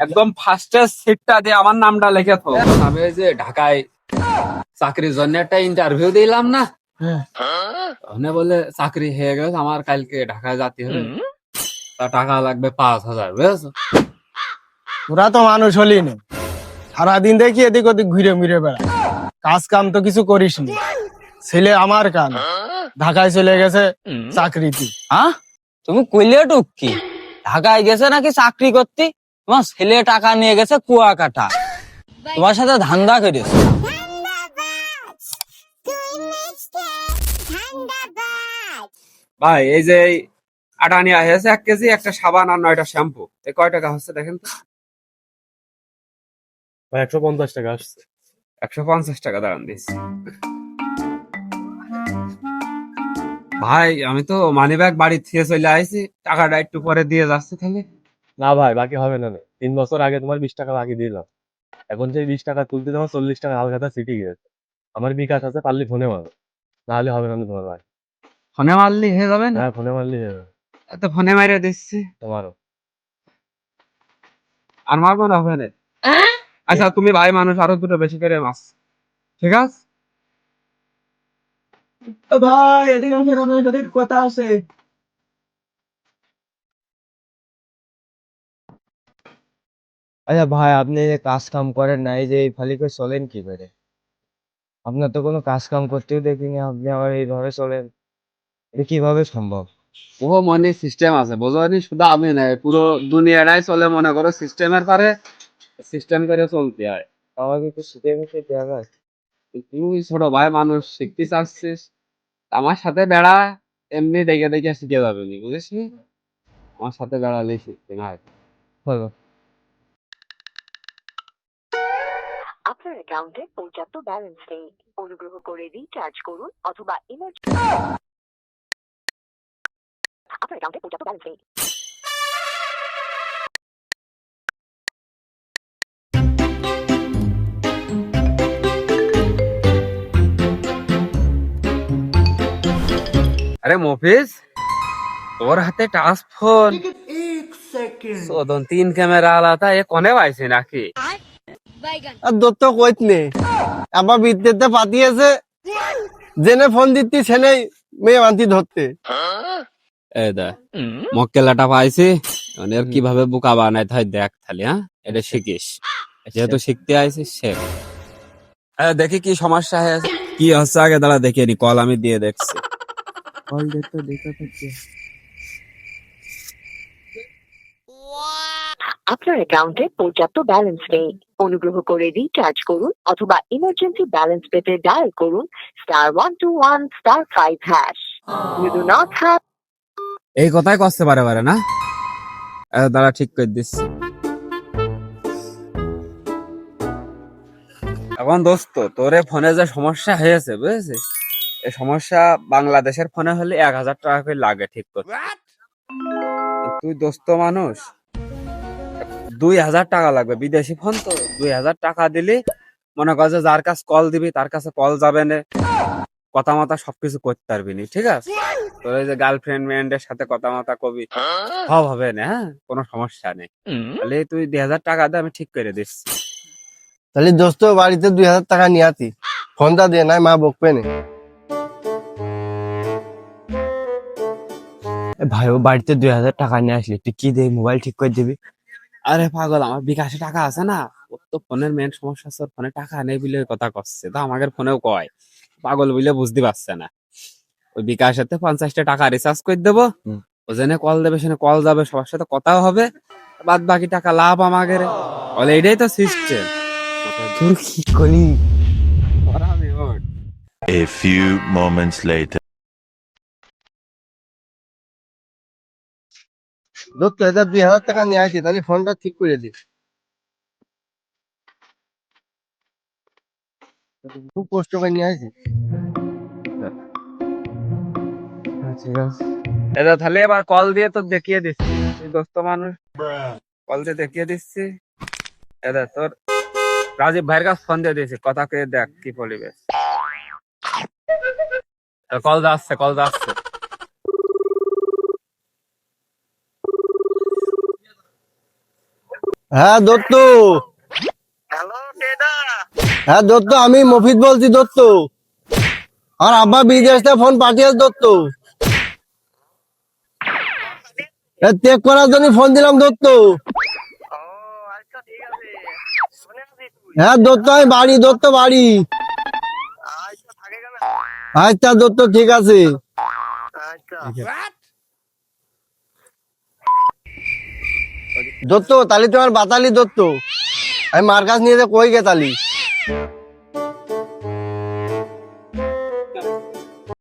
একদম ফার্স্টের সিটটা দিয়ে আমার নামটা লিখে তো আমি যে ঢাকায় চাকরির জন্য একটা ইন্টারভিউ দিলাম না? ওখানে বলে চাকরি হয়ে গেছে আমার কালকে ঢাকায় যেতে হবে। তা টাকা লাগবে পাঁচ হাজার বুঝেছ? তোরা তো মানুষ হলি না। সারাদিন দেখি এদিক ওদিক ঘুরে ঘুরে বেড়া কাজ কাম তো কিছু করিস নি। ছেলে আমার কান। ঢাকায় চলে গেছে চাকরিতে। হ্যাঁ তুমি কইলে টুকি। ঢাকায় গেছে নাকি চাকরি করতে? তোমার ছেলে টাকা নিয়ে গেছে কুয়াকাটা। তোমার সাথে ধান্দা করেছে। ভাই এই যে এই আটা নিয়ে হয়েছে এক কেজি একটা সাবান আর নয়টা শ্যাম্পু। এই কয় টাকা হচ্ছে দেখেন তো? ভাই একশো পঞ্চাশ টাকা আসছে। একশো পঞ্চাশ টাকা দাঁড়ান দিচ্ছি। ভাই আমি তো মানি ব্যাগ বাড়ি থেকে চলে আইছি টাকাটা একটু পরে দিয়ে যাচ্ছে তাহলে। না ভাই বাকি হবে না। না। তিন বছর আগে তোমার বিশ টাকা বাকি দিলাম। এখন যে বিশ টাকা তুলতে তোমার চল্লিশ টাকা হালখাতা সিটি গেছে আমার বিকাশ আছে পারলে ফোনে মারো। না হলে হবে না না তোমার ভাই। ফোনে মারলি হয়ে যাবে না? হ্যাঁ ফোনে মারলে যাবে। তো ফোনে মারে দিচ্ছি। তোমারও আর মারবো না ওখানে আচ্ছা তুমি ভাই মানুষ আরও দুটো বেশি করে মাছ ঠিক আছে? ভাই এদিকে কথা আছে। আচ্ছা ভাই আপনি যে কাজ কাম করেন না এই যে এই ফালি করে চলেন কি করে? আপনার তো কোনো কাজ কাম করতেও দেখিনি আপনি আবার এইভাবে চলেন। এটা কীভাবে সম্ভব? ও মনে সিস্টেম আছে। বোঝনি? শুধু আমি নাই পুরো দুনিয়াটাই চলে মনে করো সিস্টেমের পারে সিস্টেম করে চলতে হয়। আমাকে একটু শিখে মিশে দেওয়া তুই ছোট ভাই মানুষ শিখতে চাচ্ছিস? আমার সাথে বেড়া এমনি দেখে দেখে শিখে যাবে বুঝেছি আমার সাথে বেড়ালেই শিখতে না হলো আপনার অ্যাকাউন্টে পর্যাপ্ত ব্যালেন্স নেই। অনুগ্রহ করে রিচার্জ করুন অথবা ইমার্জ আপনার অ্যাকাউন্টে পর্যাপ্ত ব্যালেন্স নেই। আরে মফিজ তোর হাতে টাচ ফোন। তিন ক্যামেরা আলাদা এ কনে পাইছে নাকি? আর দত্ত কইত নে। আবার বিদ্যুতে পাতিয়েছে জেনে ফোন দিতি মেয়ে মানতি ধরতে। এই দা মক্কেলাটা পাইছি মানে কীভাবে বোকা বানাই তাই দেখ তাহলে হ্যাঁ? এটা শিখিস। যেহেতু শিখতে আইছিস শেখ। দেখি কি সমস্যা হয়েছে কি হচ্ছে আগে দাঁড়া দেখে নি কল আমি দিয়ে দেখছি। কল দেখতে দেখতে থাকছে আপনার অ্যাকাউন্টে পর্যাপ্ত ব্যালেন্স নেই। অনুগ্রহ করে রিচার্জ করুন অথবা ইমার্জেন্সি ব্যালেন্স পেতে ডায়াল করুন star one two one star five hash you do not have এই কথাই কষ্ট পারে পারে না? দাঁড়া ঠিক করে দিচ্ছি এখন দোস্ত তোরে ফোনে যে সমস্যা হয়েছে বুঝেছিস? এই সমস্যা বাংলাদেশের ফোনে হলে এক হাজার টাকা করে লাগে ঠিক করতে। তুই দোস্ত মানুষ দুই হাজার টাকা লাগবে, বিদেশি ফোন তো। দুই হাজার টাকা দিলে, মনে কর যে যার কাছে কল দিবি, তার কাছে কল যাবে না। কথা মতা সবকিছু করতে পারবি নি, ঠিক আছে? তোর যে গার্লফ্রেন্ড মেন্ডের সাথে কথা মতা কবি সব হবে না হ্যাঁ? কোনো সমস্যা নেই। তাহলে তুই দুই হাজার টাকা দে, আমি ঠিক করে দিচ্ছি। তাহলে দোস্ত, বাড়িতে দুই হাজার টাকা নিয়ে আতি। ফোনটা দিয়ে নাই মা বকবে না। ভাই, ও বাড়িতে দুই হাজার টাকা নিয়ে আসলি, তুই কি দিয়ে মোবাইল ঠিক করে দিবি? আরে পাগল আমার বিকাশে টাকা আছে না? ওর তো ফোনের মেন সমস্যা আছে ওর ফোনে টাকা নেই বলে কথা করছে তো আমাদের ফোনেও কয়। পাগল বলে বুঝতে পারছে না। ওই বিকাশেতে পঞ্চাশটা টাকা রিচার্জ করে দেবো। ও জেনে কল দেবে সেখানে কল যাবে সবার সাথে কথাও হবে। বাদ বাকি টাকা লাভ আমাদের। বলে এটাই তো সিস্টেম তুই কি করলি A few moments later. দোস্ত এটা দুই হাজার টাকা নিয়ে আসি তাহলে ফোনটা ঠিক করে দিস খুব কষ্ট করে নিয়ে আসি এটা তাহলে এবার কল দিয়ে তো দেখিয়ে দিচ্ছি দোস্ত মানুষ কল দিয়ে দেখিয়ে দিচ্ছি এটা তোর রাজীব ভাইয়ের কাছে ফোন দিয়ে দিয়েছি কথা কে দেখ কি বলিবে কল যাচ্ছে কল যাচ্ছে হ্যাঁ দত্ত। হ্যাঁ দত্ত আমি মফিদ বলছি দত্ত। আর আব্বা বিদেশ থেকে ফোন পাঠিয়েছে দত্ত। চেক করার জন্য ফোন দিলাম দত্ত। হ্যাঁ দত্ত আমি বাড়ি দত্ত বাড়ি। আচ্ছা দত্ত ঠিক আছে। দত্ত তাহলে তোমার বাতালি দত্ত। আমি মার কাছ নিয়ে কই গে তালি?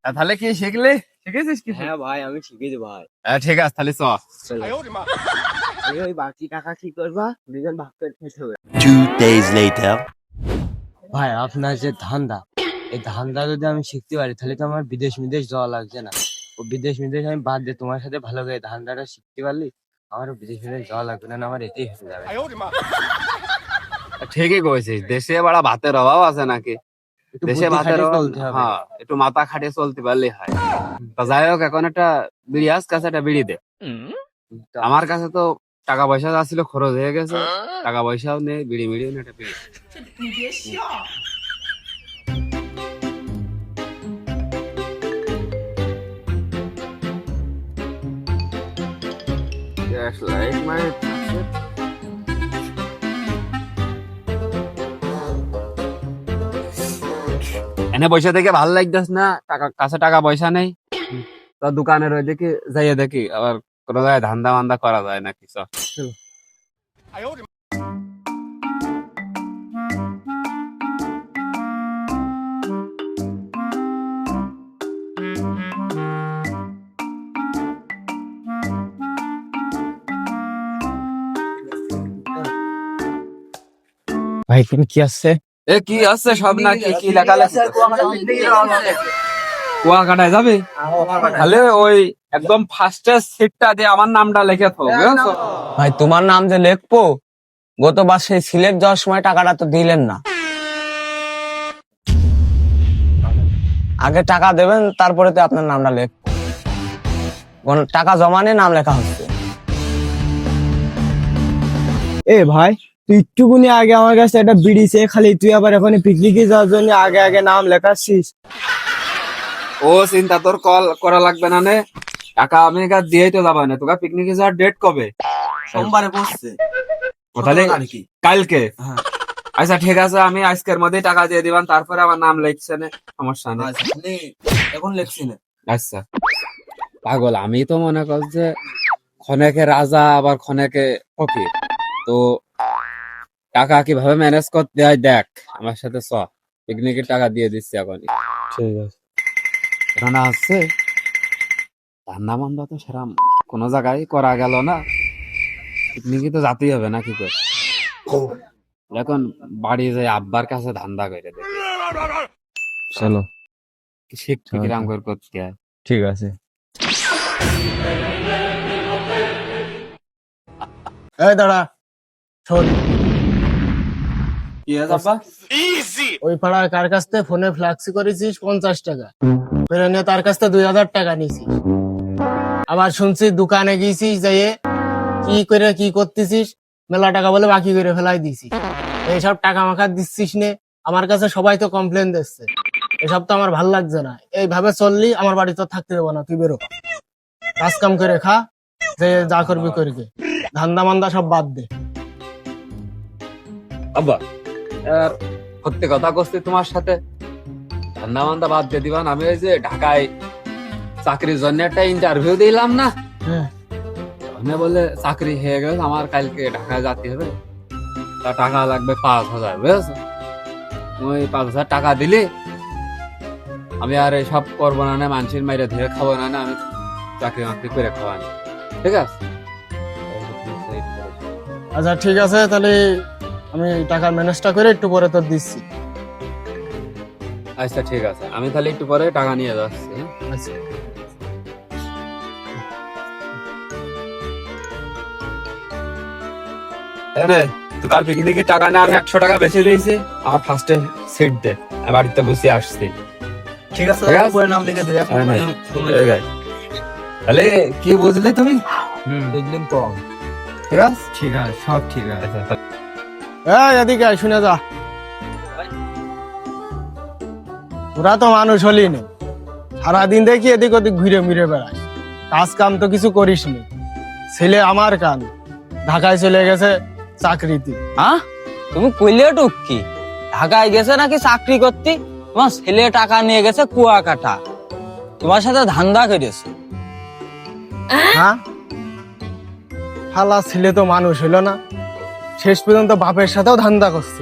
তাহলে কি শিখলি? শিখেছিস কি? হ্যাঁ ভাই আমি শিখেছি ভাই। আহ, ঠিক আছে তাহলে চ। এই ওই বাকি টাকা কি করবা? দুজন ভাগ করে খেতে হবে Two days later. ভাই আপনার যে ধান্দা এই ধান্দা যদি আমি শিখতে পারি তাহলে তো আমার বিদেশ বিদেশ যাওয়া লাগছে না। ও বিদেশ বিদেশ আমি বাদ দিয়ে তোমার সাথে ভালো করে ধান্দাটা শিখতে পারলি? আমার বিদেশ বিদেশ যাওয়া লাগবে না আমার এতেই হয়ে যাবে। ঠিকই কইছিস দেশে বড় ভাতের অভাব আছে নাকি? দেশে ভাতের হ্যাঁ একটু মাথা খাটিয়ে চলতে পারলেই হয়। তা যাই হোক এখন একটা বিড়ি আস কাছে একটা বিড়ি দে। আমার কাছে তো টাকা পয়সা যা ছিল খরচ হয়ে গেছে। টাকা পয়সাও নেই বিড়ি মিড়িও নেই একটা বিড়ি। Like my এনে পয়সা থেকে ভালো লাগতেছ না, টাকা, কাছে টাকা পয়সা নেই। তো দোকানের ওই দেখি, যাইয়ে দেখি, আবার কোনো জায়গায় ধান্দা মান্দা করা যায় নাকি চ ভাই তুমি কি আসছে এ কি আছে? সব নাকি কি লেখা লেখা? কুয়াকাটায় যাবে? তাহলে ওই একদম ফার্স্টের সিটটা দিয়ে আমার নামটা লিখে থো ভাই তোমার নাম যে লিখব গতবার সেই সিলেট যাওয়ার সময় টাকাটা তো দিলেন না। আগে টাকা দেবেন তারপরে তো আপনার নামটা লিখব। টাকা জমা নিয়ে নাম লেখা হচ্ছে। এ ভাই তুই একটুকুনি আগে আমার কাছে একটা বিড়ি চেয়ে খালি তুই আবার এখন পিকনিকে যাওয়ার জন্য আগে আগে নাম লেখাচ্ছিস। ও চিন্তা তোর কল করা লাগবে না নে। টাকা আমি কাজ দিয়েই তো যাবা না। তোকে পিকনিকে যাওয়ার ডেট কবে? সোমবারে পড়ছে তাহলে কালকে? হ্যাঁ। আচ্ছা ঠিক আছে আমি আজকের মধ্যেই টাকা দিয়ে দিবান তারপরে আমার নাম লিখছে না। সমস্যা নেই। এখন লেখছি না। আচ্ছা। পাগল আমি তো মনে কর যে ক্ষণেকে রাজা আবার ক্ষণেকে ফকির। তো টাকা কীভাবে ম্যানেজ করতে হয় দেখ আমার সাথে চ। পিকনিকের টাকা দিয়ে দিচ্ছি এখন। ঠিক আছে। ঘটনা হচ্ছে ধান্দা মান্দা তো সেরাম। কোনো জায়গায় করা গেল না। পিকনিকে তো যেতেই হবে না কি করে? এখন বাড়ি যাই আব্বার কাছে ধান্দা করে দে চলো। শিখ কিরাম করে করতে হয়? ঠিক আছে। এই দাঁড়া শোন। আব্বা ওই পাড়ার কার কাছ থেকে ফোনে ফ্লাক্সি করেছিস? পঞ্চাশ টাকা। ফেরে নিয়ে তার কাছ থেকে দুই হাজার টাকা নিয়েছিস। আবার শুনছি দোকানে গিয়েছিস যাইয়ে কি করে কি করতেছিস? মেলা টাকা বলে বাকি করে ফেলাই দিছিস এইসব টাকা মাখা দিচ্ছিস নে। আমার কাছে সবাই তো কমপ্লেন দিচ্ছে। এসব তো আমার ভালো লাগছে না। এইভাবে চললি আমার বাড়ি তো থাকতে দেবো না তুই বেরো। কাজ কাম করে খা যে যা করবি করবি ধান্দা মান্দা সব বাদ দে। আব্বা সত্যি কথা করছি তোমার সাথে ধান্দা মান্দা বাদ দিয়ে দিবান আমি ওই যে ঢাকায় চাকরির জন্য একটা ইন্টারভিউ দিলাম না? হ্যাঁ। ওখানে বলে চাকরি হয়ে গেল আমার কালকে ঢাকায় যেতে হবে। তা টাকা লাগবে পাঁচ হাজার বুঝেছ? ওই পাঁচ হাজার টাকা দিলি আমি আর সব করব না না মানুষের মাইরে ধরে খাব না না আমি চাকরি মাকরি করে খাওয়ানি ঠিক আছে? আচ্ছা ঠিক আছে তাহলে আমি টাকার ম্যানেজটা করে একটু পরে তোর দিচ্ছি। আচ্ছা ঠিক আছে। আমি তাহলে একটু পরে টাকা নিয়ে যাচ্ছি? আচ্ছা। তোর পিকনিকে টাকা না আমি একশো টাকা বেশি দিয়েছি? আমার ফার্স্টে সিট দে আমি বাড়িতে বসে আসছি। ঠিক আছে নাম লিখে হ্যাঁ, তাহলে কি বুঝলে তুমি? বুঝলেন তো। ঠিক আছে? ঠিক আছে সব ঠিক আছে। এই এদিকে আয়, শুনে যা। তোরা তো মানুষ হলি না। সারাদিন দেখি এদিক ওদিক ঘুরে ঘুরে বেড়াস। কাজ কাম তো কিছু করিস নি। ছেলে আমার কান। ঢাকায় চলে গেছে চাকরিতে। হ্যাঁ তুমি কইলে টুকি ঢাকায় গেছে নাকি চাকরি করতে? তোমার ছেলে টাকা নিয়ে গেছে কুয়া কাটা তোমার সাথে ধান্দা করেছে। হ্যাঁ? হালা ছেলে তো মানুষ হলো না। শেষ পর্যন্ত বাপের সাথেও ধান্দা করছে।